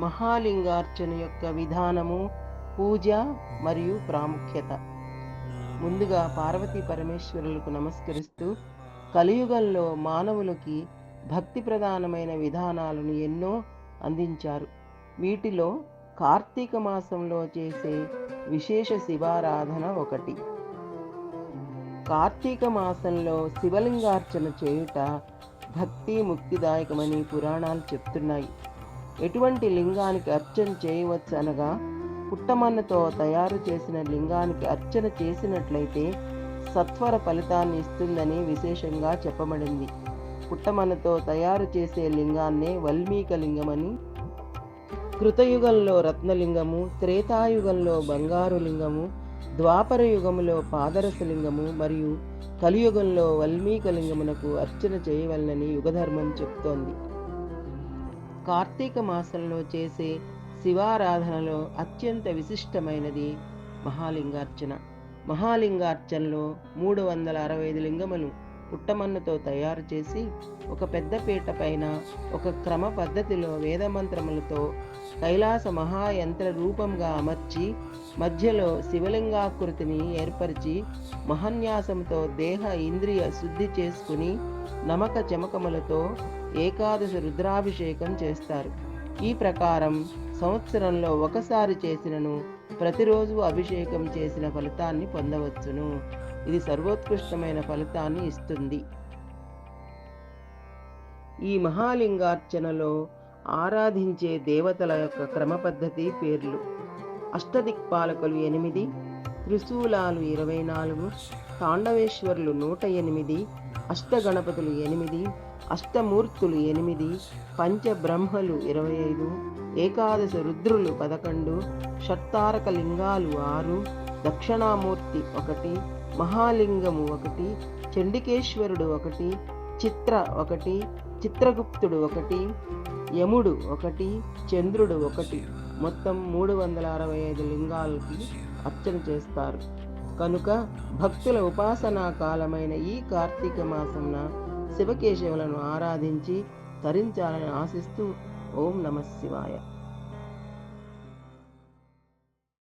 మహాలింగార్చన యొక్క విధానము పూజ మరియు ప్రాముఖ్యత. ముందుగా పార్వతీ పరమేశ్వరులకు నమస్కరిస్తూ కలియుగంలో మానవులకి భక్తి ప్రధానమైన విధానాలను ఎన్నో అందించారు. వీటిలో కార్తీక మాసంలో చేసే విశేష శివారాధన ఒకటి. కార్తీక మాసంలో శివలింగార్చన చేయుట భక్తి ముక్తిదాయకమని పురాణాలు చెప్తున్నాయి. ఎటువంటి లింగానికి అర్చన చేయవచ్చు అనగా పుట్టమన్నతో తయారు చేసిన లింగానికి అర్చన చేసినట్లయితే సత్వర ఫలితాన్ని ఇస్తుందని విశేషంగా చెప్పబడింది. పుట్టమన్నతో తయారు చేసే లింగాన్నే వల్మీక లింగమని కృతయుగంలో రత్నలింగము త్రేతాయుగంలో బంగారు లింగము ద్వాపర యుగములో పాదరసలింగము మరియు కలియుగంలో వల్మీక లింగమునకు అర్చన చేయవలనని యుగధర్మం చెప్తోంది. కార్తీక మాసంలో చేసే శివారాధనలో అత్యంత విశిష్టమైనది మహాలింగార్చన. మహాలింగార్చనలో మూడు వందల అరవై ఐదు లింగములు పుట్టమన్నుతో తయారు చేసి ఒక పెద్ద పీట పైన ఒక క్రమ పద్ధతిలో వేదమంత్రములతో కైలాస మహాయంత్ర రూపంగా అమర్చి మధ్యలో శివలింగాకృతిని ఏర్పరిచి మహన్యాసంతో దేహ ఇంద్రియ శుద్ధి చేసుకుని నమక చమకములతో ఏకాదశి రుద్రాభిషేకం చేస్తారు. ఈ ప్రకారం సంవత్సరంలో ఒకసారి చేసినను ప్రతిరోజు అభిషేకం చేసిన ఫలితాన్ని పొందవచ్చును. ఇది సర్వోత్కృష్టమైన ఫలితాన్ని ఇస్తుంది. ఈ మహాలింగార్చనలో ఆరాధించే దేవతల యొక్క క్రమ పద్ధతి పేర్లు. అష్టదిక్పాలకులు ఎనిమిది త్రిశూలాలు ఇరవై నాలుగు తాండవేశ్వరులు నూట ఎనిమిది అష్టగణపతులు ఎనిమిది అష్టమూర్తులు ఎనిమిది పంచబ్రహ్మలు ఇరవై ఐదు ఏకాదశ రుద్రులు పదకొండు షట్టారక లింగాలు ఆరు దక్షిణామూర్తి ఒకటి మహాలింగము ఒకటి చండికేశ్వరుడు ఒకటి చిత్ర ఒకటి చిత్రగుప్తుడు ఒకటి యముడు ఒకటి చంద్రుడు ఒకటి. మొత్తం మూడు వందల అరవై ఐదు లింగాలకి అర్చన చేస్తారు. కనుక భక్తుల ఉపాసనా కాలమైన ఈ కార్తీక మాసంన శివకేశవులను ఆరాధించి తరించాలని ఆశిస్తూ ఓం నమ శివాయ.